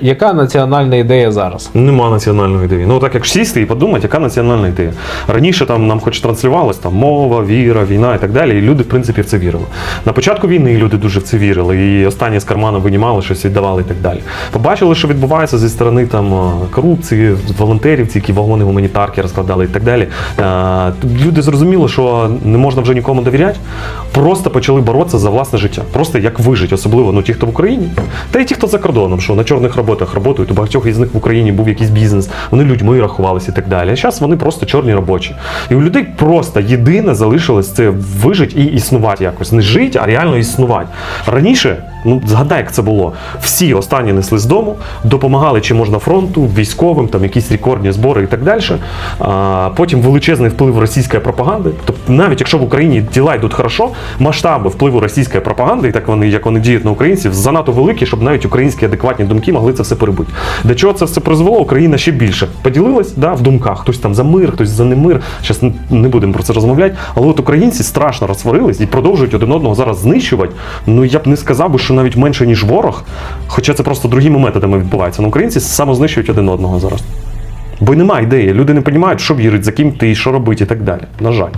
Яка національна ідея зараз? Нема національної ідеї. Ну так як сісти і подумати, яка національна ідея. Раніше там нам хоч транслювалось там мова, віра, війна і так далі. І люди, в принципі, в це вірили. На початку війни люди дуже в це вірили, і останні з карману винімали щось віддавали і так далі. Побачили, що відбувається зі сторони там е, корупції, волонтерів, ці які вагони гуманітарки розкладали і так далі. Е, Люди зрозуміли, що не можна вже нікому довіряти. Просто почали боротися за власне життя. Просто як вижити, особливо ну, ті, хто в Україні, та й ті, хто за кордоном, що на чорних роботах працюють. У багатьох із них в Україні був якийсь бізнес, вони людьми рахувалися і так далі. А зараз вони просто чорні робочі. І у людей просто єдине залишилось це вижити і існувати якось. Не жити, а реально існувати. Раніше, ну згадай, як це було. Всі останні несли з дому, допомагали чи можна фронту, військовим, там якісь рекордні збори і так далі. А, потім величезний вплив російської пропаганди. Тобто, навіть якщо в Україні діла йдуть хорошо, масштаби впливу російської пропаганди, і так вони, як вони діють на українців, занадто великі, щоб навіть українські адекватні думки могли це все перебити. До чого це все призвело? Україна ще більше поділилась да, в думках. Хтось там за мир, хтось за немир. Зараз не будемо про це розмовляти. Але от українці страшно розсварились і продовжують один одного зараз знищувати. Ну я б не сказав би, що навіть менше ніж ворог, хоча це просто другими методами відбувається. Ну, українці самознищують один одного зараз. Бо немає ідеї. Люди не розуміють, що вірить, за ким ти що робити і так далі. На жаль.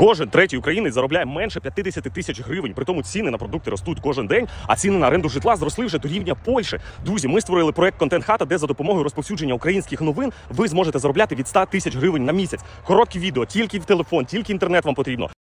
Кожен третій українець заробляє менше 50 тисяч гривень. При тому ціни на продукти ростуть кожен день, а ціни на оренду житла зросли вже до рівня Польщі. Друзі, ми створили проект Контент Хата, де за допомогою розповсюдження українських новин ви зможете заробляти від 100 тисяч гривень на місяць. Короткі відео, тільки в телефон, тільки інтернет вам потрібно.